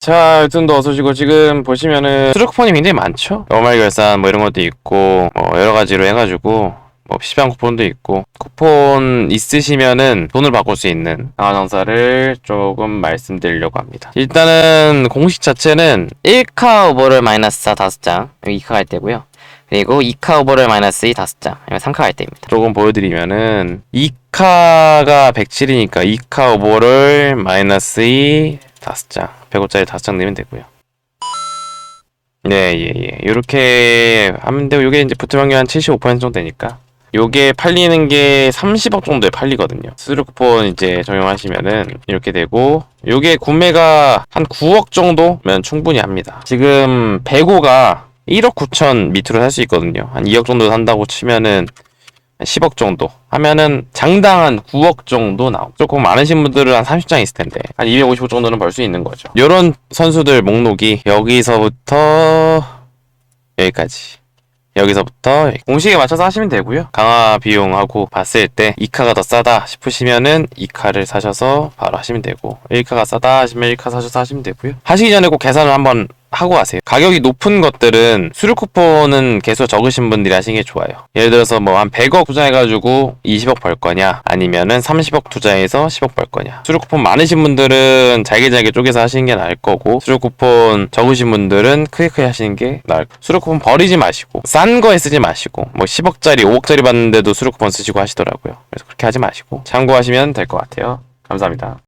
자, 여튼 또 어서 오시고 지금 보시면은 수료 쿠폰이 굉장히 많죠? 연말 결산 뭐 이런 것도 있고 뭐 여러 가지로 해가지고 뭐 PC방 쿠폰도 있고 쿠폰 있으시면은 돈을 바꿀 수 있는 강화 장사를 조금 말씀드리려고 합니다. 일단은 공식 자체는 1카 오버를 마이너스 4 5장 2카 갈 때고요. 그리고 2카 오버를 마이너스 2 5장 아니면 3카 갈 때입니다. 조금 보여드리면은 2카가 107이니까 2카 오버를 마이너스 2 5장 105짜리 5장 내면 되고요. 네, 예, 예. 요렇게 하면 되고, 요게 이제 붙을 확률 한 75% 정도 되니까. 요게 팔리는 게 30억 정도에 팔리거든요. 수수료 쿠폰 이제 적용하시면은 이렇게 되고, 요게 구매가 한 9억 정도면 충분히 합니다. 지금 105가 1억 9천 밑으로 살 수 있거든요. 한 2억 정도 산다고 치면은 한 10억 정도 하면은 장당한 9억 정도 나오고 조금 많으신 분들은 한 30장 있을 텐데 한 250억 정도는 벌 수 있는 거죠. 요런 선수들 목록이 여기서부터 여기까지 여기서부터 여기. 공식에 맞춰서 하시면 되고요. 강화 비용하고 봤을 때 2카가 더 싸다 싶으시면은 2카를 사셔서 바로 하시면 되고 1카가 싸다 하시면 1카 사셔서 하시면 되고요. 하시기 전에 꼭 계산을 한번 하고 하세요. 가격이 높은 것들은 수료 쿠폰은 개수 적으신 분들이 하시는 게 좋아요. 예를 들어서 뭐 한 100억 투자해가지고 20억 벌 거냐, 아니면은 30억 투자해서 10억 벌 거냐. 수료 쿠폰 많으신 분들은 잘게 잘게 쪼개서 하시는 게 나을 거고, 수료 쿠폰 적으신 분들은 크게 크게 하시는 게 나을 거고, 수료 쿠폰 버리지 마시고, 싼 거에 쓰지 마시고, 뭐 10억짜리, 5억짜리 받는데도 수료 쿠폰 쓰시고 하시더라고요. 그래서 그렇게 하지 마시고, 참고하시면 될 것 같아요. 감사합니다.